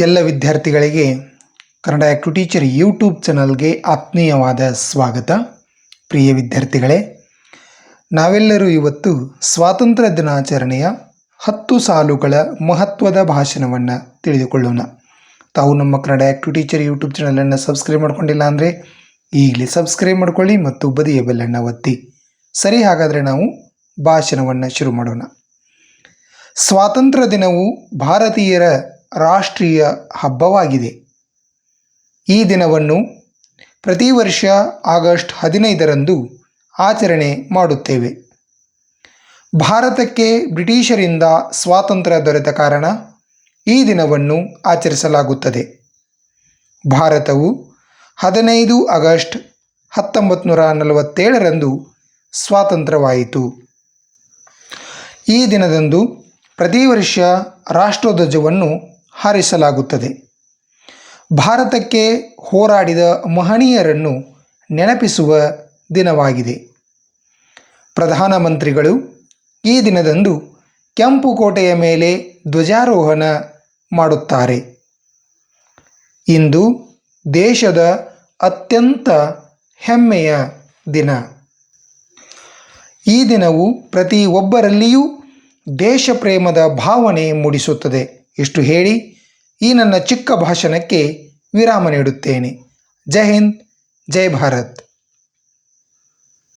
ಎಲ್ಲ ವಿದ್ಯಾರ್ಥಿಗಳಿಗೆ Kannada act teacher YouTube ಚಾನಲ್ಗೆ ಆತ್ಮೀಯವಾದ ಸ್ವಾಗತ. ಪ್ರಿಯ ವಿದ್ಯಾರ್ಥಿಗಳೇ, ನಾವೆಲ್ಲರೂ ಇವತ್ತು ಸ್ವಾತಂತ್ರ್ಯ ದಿನಾಚರಣೆಯ ಹತ್ತು ಸಾಲುಗಳ ಮಹತ್ವದ ಭಾಷಣವನ್ನು ತಿಳಿದುಕೊಳ್ಳೋಣ. ತಾವು ನಮ್ಮ ಕನ್ನಡ ಆ್ಯಕ್ಟು ಟೀಚರ್ ಯೂಟ್ಯೂಬ್ ಚಾನಲನ್ನು ಸಬ್ಸ್ಕ್ರೈಬ್ ಮಾಡ್ಕೊಂಡಿಲ್ಲ ಅಂದರೆ ಈಗಲೇ ಸಬ್ಸ್ಕ್ರೈಬ್ ಮಾಡ್ಕೊಳ್ಳಿ ಮತ್ತು ಬದಿಯ ಬೆಲ್ಲನ್ನು ಒತ್ತಿ. ಸರಿ, ಹಾಗಾದರೆ ನಾವು ಭಾಷಣವನ್ನು ಶುರು ಮಾಡೋಣ. ಸ್ವಾತಂತ್ರ್ಯ ದಿನವು ಭಾರತೀಯರ ರಾಷ್ಟ್ರೀಯ ಹಬ್ಬವಾಗಿದೆ. ಈ ದಿನವನ್ನು ಪ್ರತಿ ವರ್ಷ ಆಗಸ್ಟ್ ಹದಿನೈದರಂದು ಆಚರಣೆ ಮಾಡುತ್ತೇವೆ. ಭಾರತಕ್ಕೆ ಬ್ರಿಟಿಷರಿಂದ ಸ್ವಾತಂತ್ರ್ಯ ದೊರೆತ ಕಾರಣ ಈ ದಿನವನ್ನು ಆಚರಿಸಲಾಗುತ್ತದೆ. ಭಾರತವು ಹದಿನೈದು ಆಗಸ್ಟ್ ಹತ್ತೊಂಬತ್ತು ನೂರ ನಲವತ್ತೇಳರಂದು ಸ್ವಾತಂತ್ರ್ಯವಾಯಿತು. ಈ ದಿನದಂದು ಪ್ರತಿ ವರ್ಷ ರಾಷ್ಟ್ರಧ್ವಜವನ್ನು ಹಾರಿಸಲಾಗುತ್ತದೆ. ಭಾರತಕ್ಕೆ ಹೋರಾಡಿದ ಮಹನೀಯರನ್ನು ನೆನಪಿಸುವ ದಿನವಾಗಿದೆ. ಪ್ರಧಾನಮಂತ್ರಿಗಳು ಈ ದಿನದಂದು ಕೆಂಪು ಕೋಟೆಯ ಮೇಲೆ ಧ್ವಜಾರೋಹಣ ಮಾಡುತ್ತಾರೆ. ಇಂದು ದೇಶದ ಅತ್ಯಂತ ಹೆಮ್ಮೆಯ ದಿನ. ಈ ದಿನವು ಪ್ರತಿ ಒಬ್ಬರಲ್ಲಿಯೂ ದೇಶ ಪ್ರೇಮದ ಭಾವನೆ ಮೂಡಿಸುತ್ತದೆ. ಇಷ್ಟು ಹೇಳಿ ಈ ನನ್ನ ಚಿಕ್ಕ ಭಾಷಣಕ್ಕೆ ವಿರಾಮ ನೀಡುತ್ತೇನೆ. ಜೈ ಹಿಂದ್ ಜೈ ಭಾರತ್.